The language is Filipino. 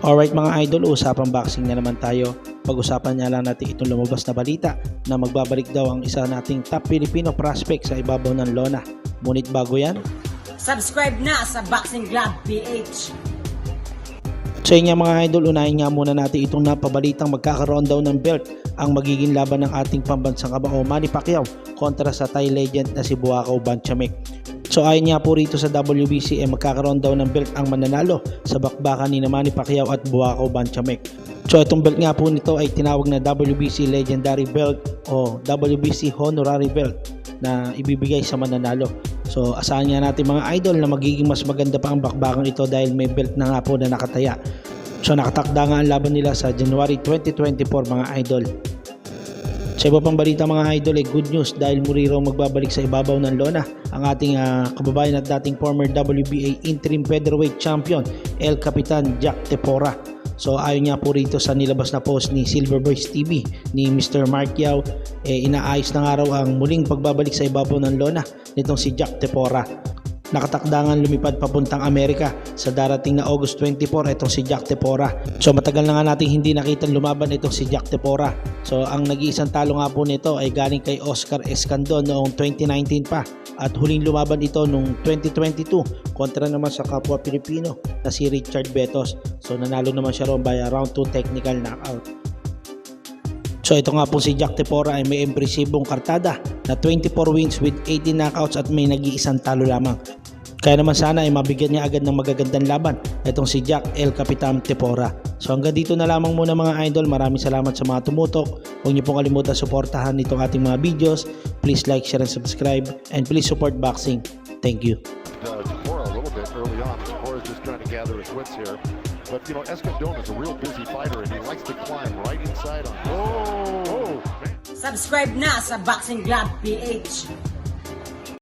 Alright mga idol, usapang boxing na naman tayo. Pag-usapan niya lang natin itong lumabas na balita na magbabalik daw ang isa nating top Filipino prospect sa ibabaw ng lona. Ngunit bago yan, Subscribe na sa Boxing Club PH. sa inyo mga idol, unahin nga muna natin itong napabalitang magkakaroon daw ng belt ang magiging laban ng ating pambansang kabao Manny Pacquiao kontra sa Thai legend na si Buakaw Banchamek. So ayon nga po rito sa WBC eh, magkakaroon daw ng belt ang mananalo sa bakbakan ni Manny Pacquiao at Buakaw Banchamek. So itong belt nga po nito ay tinawag na WBC Legendary Belt o WBC Honorary Belt na ibibigay sa mananalo. So asahan nga natin mga idol na magiging mas maganda pa ang bakbakan ito dahil may belt na nga po na nakataya. So nakatakda nga ang laban nila sa January 2024 mga idol. Sa iba pang balita mga idol ay good news dahil muli raw magbabalik sa ibabaw ng lona ang ating ah, kababayan at dating former WBA interim featherweight champion El Capitan Jack Tepora. So ayon nga po rito sa nilabas na post ni Silver Boys TV ni Mr. Mark Yao, eh, inaayos na nga raw ang muling pagbabalik sa ibabaw ng lona nitong si Jack Tepora. Nakatakdangan lumipad papuntang Amerika sa darating na August 24 itong si Jack Tepora. So matagal na nga natin hindi nakita lumaban itong si Jack Tepora. So ang nag-iisang talo nga po nito ay galing kay Oscar Escandon noong 2019 pa at huling lumaban ito noong 2022 kontra naman sa kapwa Pilipino na si Richard Betos. So nanalo naman siya ron by a round 2 technical knockout. So ito nga po si Jack Tepora ay may impresibong kartada na 24 wins with 18 knockouts at may nag-iisang talo lamang. Kaya naman sana ay mabigyan niya agad ng magagandang laban itong si Jack El Capitan Tepora. So hanggang dito na lamang muna mga idol. Maraming salamat sa mga tumutok. Huwag niyo pong kalimutan suportahan itong ating mga videos. Please like, share, and subscribe. And please support boxing. Thank you. uh, Tafora a little bit early on. Tafora's just trying to gather his wits here. But, you know, Escandón is a real busy fighter, and he likes to climb right inside on. Oh, man. Subscribe na sa Boxing Club PH.